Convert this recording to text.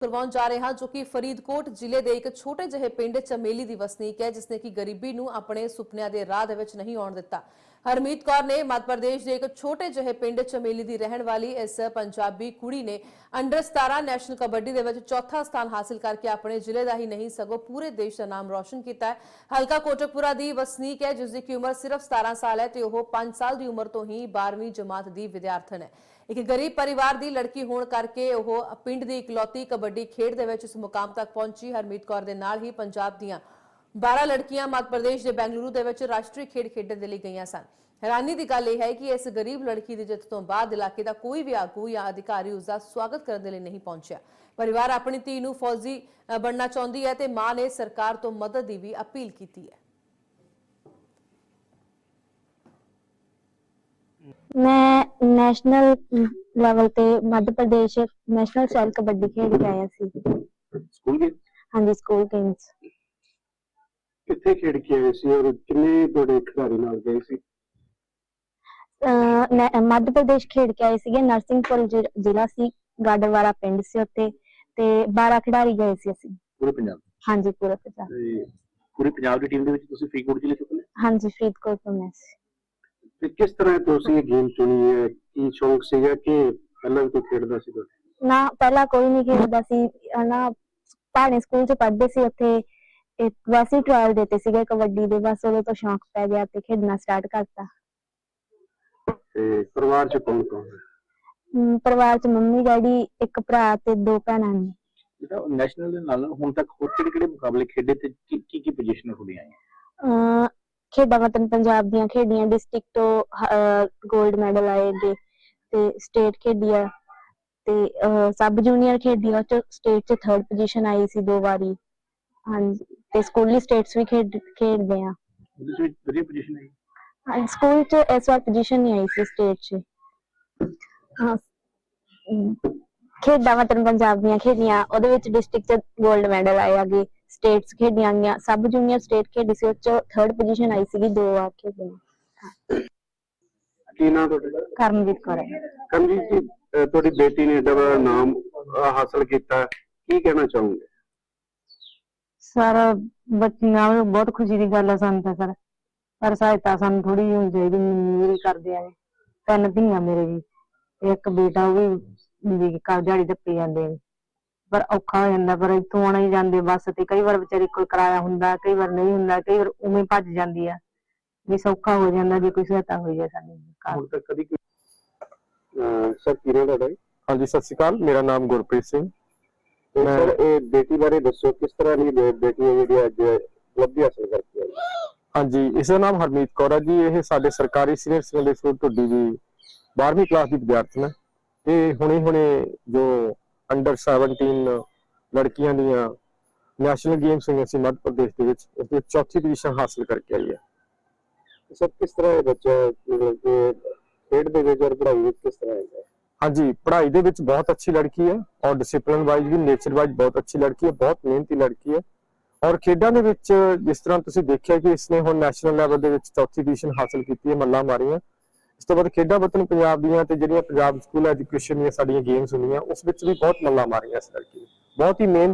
ਕਰਵਾਉਣ ਜਾ ਰਹੇ ਹਾਂ, ਜੋ ਕਿ ਫਰੀਦਕੋਟ ਜ਼ਿਲ੍ਹੇ ਦੇ ਇੱਕ ਛੋਟੇ ਜਿਹੇ ਪਿੰਡ ਚਮੇਲੀ ਦੀ ਵਸਨੀਕ ਹੈ, ਜਿਸਨੇ ਕਿ ਗਰੀਬੀ ਨੂੰ ਆਪਣੇ ਸੁਪਨਿਆਂ ਦੇ ਰਾਹ ਦੇ ਵਿੱਚ ਨਹੀਂ ਆਉਣ ਦਿੱਤਾ। ਹਰਮੀਤ ਕੌਰ ਨੇ ਮੱਧ ਪ੍ਰਦੇਸ਼ ਦੇ ਇੱਕ ਛੋਟੇ ਜਿਹੇ ਪਿੰਡ ਚਮੇਲੀ ਦੀ ਰਹਿਣ ਵਾਲੀ ਇਸ ਪੰਜਾਬੀ ਕੁੜੀ ਨੇ ਅੰਡਰ 17 ਨੈਸ਼ਨਲ ਕਬੱਡੀ ਦੇ ਵਿੱਚ ਚੌਥਾ ਸਥਾਨ ਹਾਸਿਲ ਕਰਕੇ ਆਪਣੇ ਜ਼ਿਲ੍ਹੇ ਦਾ ਹੀ ਨਹੀਂ, ਸਗੋਂ ਪੂਰੇ ਦੇਸ਼ ਦਾ ਨਾਮ ਰੌਸ਼ਨ ਕੀਤਾ ਹੈ। ਹਲਕਾ ਕੋਟਕਪੁਰਾ ਦੀ ਵਸਨੀਕ ਹੈ ਜਿਸ ਦੀ ਉਮਰ ਸਿਰਫ 17 ਸਾਲ ਹੈ ਤੇ ਉਹ 5 ਸਾਲ ਦੀ ਉਮਰ ਤੋਂ ਹੀ 12ਵੀਂ ਜਮਾਤ ਦੀ ਵਿਦਿਆਰਥਣ ਹੈ। ਇੱਕ ਗਰੀਬ ਪਰਿਵਾਰ ਦੀ ਲੜਕੀ ਹੋਣ ਕਰਕੇ ਉਹ ਪਿੰਡ ਦੀ ਇਕਲੌਤੀ ਕਬੱਡੀ ਖੇਡ ਦੇ ਵਿੱਚ ਇਸ ਮੁਕਾਮ ਤੱਕ ਪਹੁੰਚੀ। ਹਰਮੀਤ ਕੌਰ ਦੇ ਨਾਲ ਹੀ ਪੰਜਾਬ ਦੀਆਂ 12 ਲੜਕੀਆਂ ਮੱਧ ਪ੍ਰਦੇਸ਼ ਦੇ ਬੈਂਗਲੁਰੂ ਦੇ ਵਿੱਚ ਰਾਸ਼ਟਰੀ ਖੇਡ ਖੇਡਣ ਦੇ ਲਈ ਗਈਆਂ ਸਨ। ਹੈਰਾਨੀ ਦੀ ਗੱਲ ਇਹ ਹੈ ਕਿ ਇਸ ਗਰੀਬ ਲੜਕੀ ਦੀ ਜਿੱਤ ਤੋਂ ਬਾਅਦ ਇਲਾਕੇ ਦਾ ਕੋਈ ਵੀ ਆਗੂ ਜਾਂ ਅਧਿਕਾਰੀ ਉਸ ਦਾ ਸਵਾਗਤ ਕਰਨ ਦੇ ਲਈ ਨਹੀਂ ਪਹੁੰਚਿਆ। ਪਰਿਵਾਰ ਆਪਣੀ ਧੀ ਨੂੰ ਫੌਜੀ ਬਣਨਾ ਚਾਹੁੰਦੀ ਹੈ ਤੇ ਮਾਂ ਨੇ ਸਰਕਾਰ ਤੋਂ ਮਦਦ ਦੀ ਵੀ ਅਪੀਲ ਕੀਤੀ ਹੈ। ਮੈਂ ਨੈਸ਼ਨਲ ਲੈਵਲ ਤੇ ਮੱਧ ਪ੍ਰਦੇਸ਼ ਨੈਸ਼ਨਲ ਸੈਲ ਕਬੱਡੀ ਖੇਡ ਕੇ ਆਇਆ ਸੀ। ਸਕੂਲ ਗਏ? ਹਾਂਜੀ ਸਕੂਲ ਗੇਮਸ ਕਿੱਥੇ ਖੇਡ ਕੇ ਆਏ ਸੀ ਔਰ ਕਿੰਨੇ ਤੁਹਾਡੇ ਖਿਡਾਰੀ ਨਾਲ ਗਏ ਸੀ? ਅਹ ਨੈ- ਮੱਧ ਪ੍ਰਦੇਸ਼ ਖੇਡ ਕੇ ਆਏ ਸੀਗੇ ਨਰਸਿੰਘਪੁਰ ਜ਼ਿ- ਜ਼ਿਲ੍ਹਾ ਸੀ ਗਾਡਰਵਾਲਾ ਪਿੰਡ ਸੀ ਉੱਥੇ ਤੇ 12 ਖਿਡਾਰੀ ਗਏ ਸੀ ਅਸੀਂ। ਪੂਰੇ ਪੰਜਾਬ ਹਾਂਜੀ ਪੂਰਾ ਪੰਜਾਬ। ਤੇ ਪੂਰੀ ਪੰਜਾਬ ਦੀ ਟੀਮ ਦੇ ਵਿੱਚ ਤੁਸੀਂ ਫਰੀਦਕੋਟ ਜ਼ਿਲ੍ਹੇ ਤੋਂ ਹਾਂਜੀ ਫਰੀਦਕੋਟ ਤੋਂ ਮੈਂ ਸੀ। ਤੇ ਕਿਸ ਤਰ੍ਹਾਂ ਤੁਸੀਂ ਇਹ ਗੇਮ ਚੁਣੀ ਹੈ? ਕੀ ਸ਼ੌਂਕ ਸੀਗਾ ਕਿ ਪਹਿਲਾਂ ਵੀ ਕੋਈ ਖੇਡਦਾ ਸੀ ਨਾ ਪਹਿਲਾਂ ਕੋਈ ਨਹੀਂ ਖੇਡਦਾ ਸੀ। ਨਾ ਪਹਾੜੀ ਸਕੂਲ ਚ ਪੜ੍ਹਦੇ ਸੀ ਉੱਥੇ ਇੱਕ ਵੈਸੇ ਟ੍ਰਾਇਲ ਦਿੱਤੇ ਸੀਗੇ ਕਬੱਡੀ ਦੇ ਬਸ ਉਦੋਂ ਤੋਂ ਸ਼ੌਂਕ ਪੈ ਗਿਆ ਤੇ ਖੇਡਣਾ ਸਟਾਰਟ ਕਰਤਾ। ਤੇ ਪਰਿਵਾਰ ਚ ਕੌਣ ਕੌਣ ਹੈ? ਹਮ, ਪਰਿਵਾਰ ਚ ਮੰਮੀ ਡੈਡੀ ਇੱਕ ਭਰਾ ਤੇ ਦੋ ਭੈਣਾਂ ਨੇ। ਜਿਹੜਾ ਨੈਸ਼ਨਲ ਦੇ ਨਾਲ ਹੁਣ ਤੱਕ ਹੋਰ ਕਿਹੜੇ ਕਿਹੜੇ ਮੁਕਾਬਲੇ ਖੇਡੇ ਤੇ ਕੀ ਕੀ ਕੀ ਪੋਜੀਸ਼ਨਾਂ ਤੁਹਾਡੀਆਂ ਆਈਆਂ? ਅਹ ਖੇਡਾਂ ਵਤਨ ਪੰਜਾਬ ਦੀਆਂ ਖੇਡੀਆਂ ਡਿਸਟ੍ਰਿਕਟ ਤੋਂ 골ਡ ਮੈਡਲ ਆਏਗੇ ਤੇ ਸਟੇਟ ਖੇਡੀ ਆ ਤੇ ਸਬ ਜੂਨੀਅਰ ਖੇਡੀ ਉਹ ਚ ਸਟੇਟ ਚ ਥਰਡ ਪੋਜੀਸ਼ਨ ਆਈ ਸੀ ਦੋ ਵਾਰੀ। ਹਾਂਜੀ ਤੇ ਸਕੂਲੀ ਸਟੇਟਸ ਵੀ ਖੇਡ ਖੇਡਦੇ ਆ। ਉਹਦੇ ਵਿੱਚ ਵਧੀਆ ਪੋਜੀਸ਼ਨ ਆਈ ਹਾਂਜੀ ਸਕੂਲ ਚ ਇਸ ਵਾਰ ਪੋਜੀਸ਼ਨ ਨਹੀਂ ਆਈ ਸੀ ਸਟੇਟ ਚ। ਹਾਂ ਖੇਡਾਂ ਵਤਨ ਪੰਜਾਬ ਦੀਆਂ ਖੇਡੀਆਂ ਉਹਦੇ ਵਿੱਚ ਡਿਸਟ੍ਰਿਕਟ ਚ 골ਡ ਮੈਡਲ ਆਏ ਆਗੇ ਸਟੇਟਸ ਖੇਡੀਆਂ ਗਈਆਂ ਸਬ ਜੂਨੀਅਰ ਸਟੇਟ ਖੇਡੀ ਸੀ ਉਹ ਚ ਥਰਡ ਪੋਜੀਸ਼ਨ ਆਈ ਸੀਗੀ ਦੋ ਵਾਰ ਖੇਡੀਆਂ ਕੀ ਨਾਮ ਤੁਹਾਡਾ? ਕਰਮਜੀਤ ਕੌਰ ਹੈ। ਕਮਜੀਤ ਜੀ ਅਹ ਤੁਹਾਡੀ ਬੇਟੀ ਨੇ ਏਡਾ ਬੜਾ ਨਾਮ ਅਹ ਹਾਸਲ ਕੀਤਾ। ਕੀ ਕਹਿਣਾ ਚਾਹੋਗੇ? ਸਰ ਬੱਚੀਆਂ ਨੂੰ ਬਹੁਤ ਖੁਸ਼ੀ ਦੀ ਗੱਲ ਆ ਸਾਨੂੰ ਤਾਂ ਸਰ। ਪਰ ਸਹਾਇਤਾ ਸਾਨੂੰ ਥੋੜੀ ਜਿਹੀ ਹੋਣੀ ਚਾਹੀਦੀ ਮੇਰੀ ਕਰਦੇ ਆ। ਤਿੰਨ ਧੀਆਂ ਮੇਰੇ ਜੀ ਤੇ ਇੱਕ ਬੇਟਾ ਉਹ ਵੀ ਵੀ ਘਰ ਦਿਹਾੜੀ ਟੱਪੀ ਜਾਂਦੇ ਨੇ ਪਰ ਔਖਾ ਹੋ ਜਾਂਦਾ ਪਰ ਇੱਥੋਂ ਆਉਣਾ ਹੀ ਜਾਂਦੇ ਬੱਸ ਤੇ। ਕਈ ਵਾਰ ਵਿਚਾਰੀ ਕੋਈ ਕਿਰਾਇਆ ਹੁੰਦਾ ਕਈ ਵਾਰ ਨਹੀਂ ਹੁੰਦਾ ਕਈ ਵਾਰ ਉਵੇਂ ਭੱਜ ਜਾਂਦੀ ਆ। ਵੀ ਸੌਖਾ ਹੋ ਜਾਂਦਾ ਜੇ ਕੋਈ ਸਹਾਇਤਾ ਹੋਈ ਹੈ ਸਾਡੀ। ਘਰ ਹੁਣ ਤੱਕ ਕਦੀ ਕੋਈ ਸਰ ਕੀ ਨਾਮ ਤੁਹਾਡਾ ਜੀ? ਹਾਂਜੀ ਸਤਿ ਸ਼੍ਰੀ ਅਕਾਲ। ਮੇਰਾ ਨਾਮ ਗੁਰਪ੍ਰੀਤ ਸਿੰਘ। ਤੇ ਮੈਂ- ਸਰ ਇਹ ਬੇਟੀ ਬਾਰੇ ਦੱਸੋ ਕਿਸ ਤਰ੍ਹਾਂ ਦੀ ਬੇ- ਬੇਟੀ ਹੈ ਜਿਹੜੀ ਅੱਜ ਉਪਲਬਧੀ ਹਾਸਲ ਕਰਕੇ ਆਈ ਹਾਂਜੀ ਇਸ ਦਾ ਨਾਮ ਹਰਮੀਤ ਕੌਰ ਹੈ ਜੀ। ਇਹ ਸਾਡੇ ਸਰਕਾਰੀ ਸੀਨੀਅਰ ਸੈਕੰਡਰੀ ਸਕੂਲ ਢੁੱਡੀ ਦੀ 12ਵੀਂ ਕਲਾਸ ਦੀ ਵਿਦਿਆਰਥਣ ਹੈ ਇਹ ਹੁਣੇ ਹੁਣੇ ਜੋ ਅੰਡਰ 17 ਲੜਕੀਆਂ ਦੀਆਂ ਨੈਸ਼ਨਲ ਗੇਮਸ ਹੋਈਆਂ ਸੀ ਮੱਧ ਪ੍ਰਦੇਸ਼ ਦੇ ਵਿੱਚ ਉਸ ਵਿੱਚ ਚੌਥੀ ਪੋਜੀਸ਼ਨ ਹਾਸਲ ਕਰਕੇ ਆਈ ਹੈ। ਸਰ ਕਿਸ ਤਰ੍ਹਾਂ ਇਹ ਬੱਚਾ ਮਤਲਬ ਕਿ ਖੇਡ ਦੇ ਵਿੱਚ ਔਰ ਪੜ੍ਹਾਈ ਵਿੱਚ ਕਿਸ ਤਰ੍ਹਾਂ ਹੈ ਹਾਂਜੀ ਪੜ੍ਹਾਈ ਦੇ ਵਿੱਚ ਬਹੁਤ ਅੱਛੀ ਲੜਕੀ ਹੈ ਔਰ ਡਿਸਪਲਿਨ ਵਾਈਜ਼ ਵੀ ਨੇਚਰ ਵਾਈਜ਼ ਬਹੁਤ ਅੱਛੀ ਲੜਕੀ ਹੈ ਬਹੁਤ ਮਿਹਨਤੀ ਲੜਕੀ ਹੈ। ਔਰ ਖੇਡਾਂ ਦੇ ਵਿੱਚ ਜਿਸ ਤਰ੍ਹਾਂ ਤੁਸੀਂ ਦੇਖਿਆ ਕਿ ਇਸਨੇ ਹੁਣ ਨੈਸ਼ਨਲ ਲੈਵਲ ਦੇ ਵਿੱਚ ਚੌਥੀ ਪੋਜੀਸ਼ਨ ਹਾਸਲ ਕੀਤੀ ਹੈ ਮੱਲਾ ਮਾਰੀਆਂ। ਇਸ ਤੋਂ ਬਾਅਦ ਖੇਡਾਂ ਵਤਨ ਪੰਜਾਬ ਦੀਆਂ ਤੇ ਜਿਹੜੀਆਂ ਪੰਜਾਬ ਸਕੂਲ ਐਜੂਕੇਸ਼ਨ ਦੀਆਂ ਸਾਡੀਆਂ ਗੇਮਸ ਹੁੰਦੀਆਂ, ਉਸ ਵਿੱਚ ਵੀ ਬਹੁਤ ਮੱਲਾ ਮਾਰੀਆਂ ਇਸ ਲੜਕੀ ਨੇ। ਬਹੁਤ ਹੀ ਮਿਹਨਤ